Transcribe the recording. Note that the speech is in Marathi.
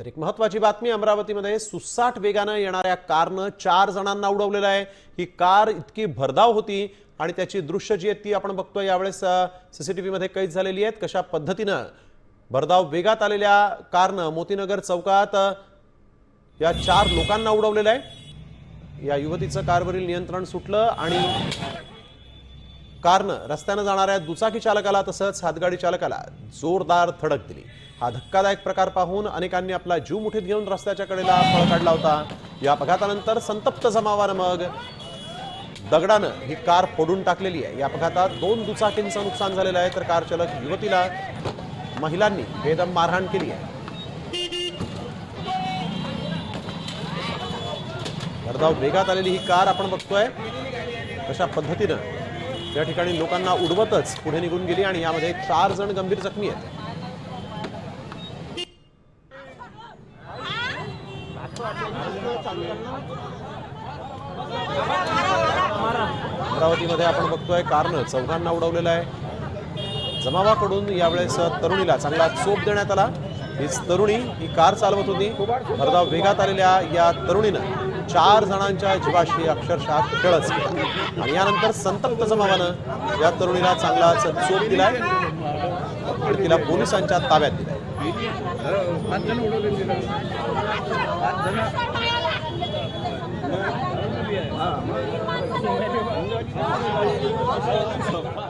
तर एक महत्वाची बातमी अमरावतीमध्ये सुसाट वेगानं येणाऱ्या कारनं चार जणांना उडवलेलं आहे. ही कार इतकी भरधाव होती आणि त्याची दृश्य जी आहेत ती आपण बघतोय. यावेळेस सीसीटीव्ही मध्ये कैद झालेली आहेत. कशा पद्धतीनं भरधाव वेगात आलेल्या कारनं मोतीनगर चौकात या चार लोकांना उडवलेलं आहे. या युवतीचं कारवरील नियंत्रण सुटलं आणि कारनं रस्त्यानं जाणाऱ्या दुचाकी चालकाला तसंच हातगाडी चालकाला जोरदार धडक दिली. हा धक्कादायक प्रकार पाहून अनेकांनी आपला जीव मुठीत घेऊन रस्त्याच्या कडेला पळ काढला होता. या अपघातानंतर संतप्त जमावानं मग दगडानं ही कार फोडून टाकलेली आहे. या अपघातात दोन दुचाकींचं नुकसान झालेलं आहे तर कार चालक युवतीला महिलांनी बेदम मारहाण केली आहे. भरधाव वेगात आलेली ही कार आपण बघतोय. कशा पद्धतीनं या ठिकाणी लोकांना उडवतच पुढे निघून गेली आणि यामध्ये चार जण गंभीर जखमी आहेत. अमरावतीमध्ये आपण बघतोय कारनं चौघांना उडवलेलं आहे. जमावाकडून यावेळेस तरुणीला चांगला चोप देण्यात आला. हीच तरुणी ही कार चालवत होती. भरधाव वेगात आलेल्या या तरुणीनं चार जणांच्या जीवाशी अक्षरशः खेळच केला आणि यानंतर संतप्त जमावानं या तरुणीला चांगलाच चोप दिलाय. आणि तिला पोलिसांच्या ताब्यात दिलाय. पाच